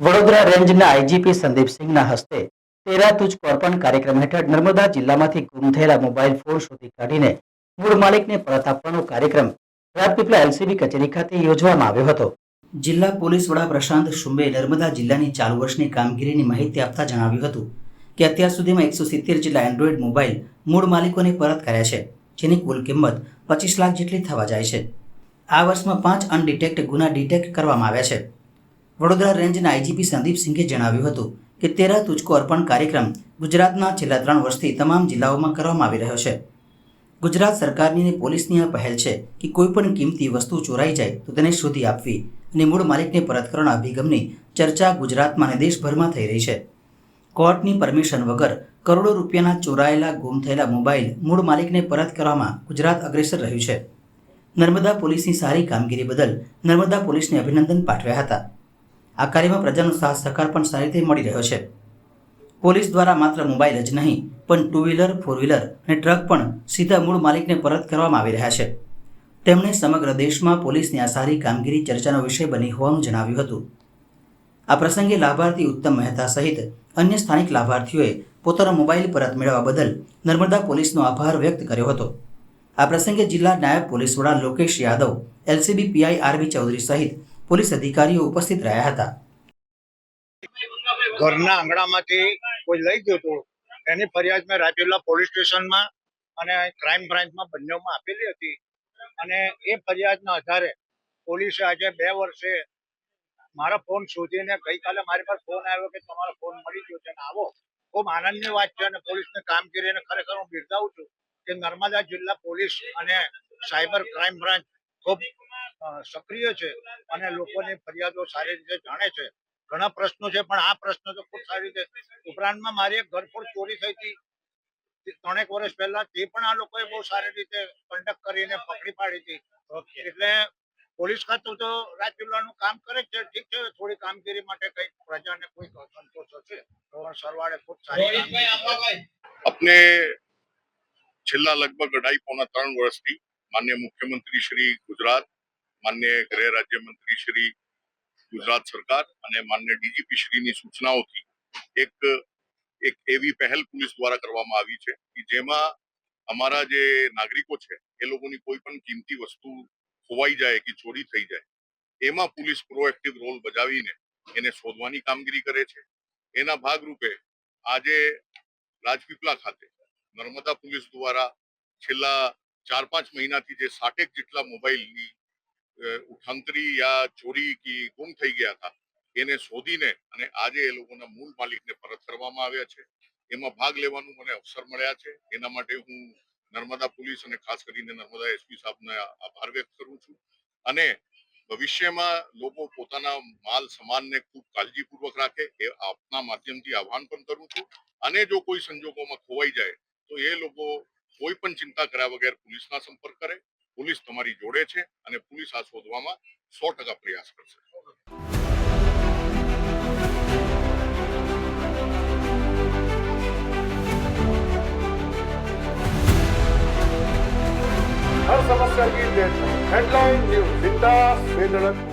વડોદરા રેન્જના આઈજીપી સંદીપસિંહના હસ્તે તેરા તુજ કોર્પણ કાર્યક્રમ હેઠળ નર્મદા જિલ્લામાંથી ગુમ થયેલા મોબાઈલ ફોન શોધી કાઢીને મૂળ માલિકને પરત આપવાનો કાર્યક્રમ રાજપીપળા એલસીબી કચેરી ખાતે યોજવામાં આવ્યો હતો. જિલ્લા પોલીસ વડા પ્રશાંત શુંબે નર્મદા જિલ્લાની ચાલુ વર્ષની કામગીરીની માહિતી આપતા જણાવ્યું હતું કે અત્યાર સુધીમાં એકસો સિત્તેર જેટલા એન્ડ્રોઈડ મોબાઈલ મૂળ માલિકોને પરત કર્યા છે જેની કુલ કિંમત પચીસ લાખ જેટલી થવા જાય છે. આ વર્ષમાં પાંચ અનડિટેક્ટ ગુના ડિટેક્ટ કરવામાં આવ્યા છે. વડોદરા રેન્જના આઈજીપી સંદીપસિંહે જણાવ્યું હતું કે તેરા તુચકો અર્પણ કાર્યક્રમ ગુજરાતના છેલ્લા ત્રણ વર્ષથી તમામ જિલ્લાઓમાં કરવામાં આવી રહ્યો છે. ગુજરાત સરકારની અને પોલીસની આ પહેલ છે કે કોઈપણ કિંમતી વસ્તુ ચોરાઈ જાય તો તેને શોધી આપવી અને મૂળ માલિકને પરત કરવાના અભિગમની ચર્ચા ગુજરાતમાં અને દેશભરમાં થઈ રહી છે. કોર્ટની પરમિશન વગર કરોડો રૂપિયાના ચોરાયેલા, ગુમ થયેલા મોબાઈલ મૂળ માલિકને પરત કરવામાં ગુજરાત અગ્રેસર રહ્યું છે. નર્મદા પોલીસની સારી કામગીરી બદલ નર્મદા પોલીસને અભિનંદન પાઠવ્યા હતા. આ કાર્યમાં પ્રજાનો સાથ સહકાર પણ સારી રીતે મળી રહ્યો છે. પોલીસ દ્વારા માત્ર મોબાઈલ જ નહીં, પણ ટુ વ્હીલર ફોર વ્હીલર અને ટ્રક પણ સીધા મૂળ માલિકને પરત કરવામાં આવી રહ્યા છે. તેમણે સમગ્ર દેશમાં પોલીસની આ સારી કામગીરી ચર્ચાનો વિષય બની હોવાનું જણાવ્યું હતું. આ પ્રસંગે લાભાર્થી ઉત્તમ મહેતા સહિત અન્ય સ્થાનિક લાભાર્થીઓએ પોતાનો મોબાઈલ પરત મેળવવા બદલ નર્મદા પોલીસનો આભાર વ્યક્ત કર્યો હતો. આ પ્રસંગે જિલ્લા નાયબ પોલીસ વડા Lokesh Yadav, LCB PI RV Chaudhary સહિત પોલીસ અધિકારીઓ ઉપસ્થિત રહ્યા હતા. ઘરના આંગણામાંથી કોઈ લઈ ગયો હતું, એની ફરિયાદ મેં રાજપીપળા પોલીસ સ્ટેશનમાં અને ક્રાઇમ બ્રાન્ચમાં બંનેમાં આપેલી હતી. અને એ ફરિયાદના આધારે પોલીસે આજે બે વર્ષે મારા ફોન શોધીને ગઈકાલે મારી પાસે ફોન આવ્યો કે તમારો ફોન મળી ગયો છે આવો. ખૂબ આનંદની વાત છે અને પોલીસની કામગીરીને ખરેખર હું બિરદાવું છું. કે નર્મદા જિલ્લા પોલીસ અને સાયબર ક્રાઇમ બ્રાન્ચ ખૂબ સક્રિય છે અને લોકોની ફરિયાદો સારી રીતે જાણે છે. ઘણા પ્રશ્નો છે પણ આ પ્રશ્ન તો ખૂબ સારી રીતે ઉપરાંતમાં મારી એક ઘરફોડ ચોરી થઈ હતી. ત્રણેક વર્ષ પહેલા તે પણ આ લોકોએ બહુ સારી રીતે કન્ડક્ટ કરીને પકડી પાડી હતી. એટલે પોલીસ ખાતું તો રાજ રાજપીપળાનું કામ કરે છે ઠીક છે થોડી કામગીરી માટે કઈ પ્રજાને કોઈ સંતોષ હશે પણ સરવાળે ખૂબ સારી આપને છેલ્લા લગભગ અઢાઈ, પોણા ત્રણ વર્ષથી માન્ય મુખ્યમંત્રી શ્રી ગુજરાત, માન્ય ગૃહ રાજ્યમંત્રી શ્રી ગુજરાત સરકાર અને માન્ય ડીજીપી શ્રીની સૂચનાઓથી એક એક એવી પહેલ પોલીસ દ્વારા કરવામાં આવી છે કે જેમાં અમારા જે નાગરિકો છે, એ લોકોની કોઈ પણ કિંમતી વસ્તુ ખોવાઈ જાય કે ચોરી થઈ જાય, એમાં પોલીસ પ્રોએક્ટિવ રોલ બજાવીને એને શોધવાની કામગીરી કરે છે. એના ભાગરૂપે આજે રાજપીપળા ખાતે નર્મદા પોલીસ દ્વારા છેલ્લા ચાર પાંચ મહિનાથી જે સાઠેક જેટલા મોબાઈલની ઉઠાંતરી યા ચોરી કે ગુમ થઈ ગયા હતા, એને શોધીને અને આજે એ લોકોના મૂળ માલિકને પરત કરવામાં આવ્યા છે. એમાં ભાગ લેવાનું મને અવસર મળ્યા છે. એના માટે હું નર્મદા પોલીસ અને ખાસ કરીને નર્મદા એસપી સાહેબને આભાર વ્યક્ત કરું છું. અને ભવિષ્યમાં લોકો પોતાના માલ સામાનને ખૂબ કાળજીપૂર્વક રાખે, એ આપના માધ્યમથી આહવાન પણ કરું છું. અને જો કોઈ સંજોગોમાં ખોવાઈ જાય તો એ લોકો કોઈ પણ ચિંતા કર્યા વગર પોલીસના સંપર્ક કરે, પોલીસ તમારી જોડે છે અને પોલીસ આ શોધવામાં સો ટકા પ્રયાસ કરશે. હર સમસ્યા કી દેખ હેડલાઇન ન્યૂઝ વિકાસ બેદળક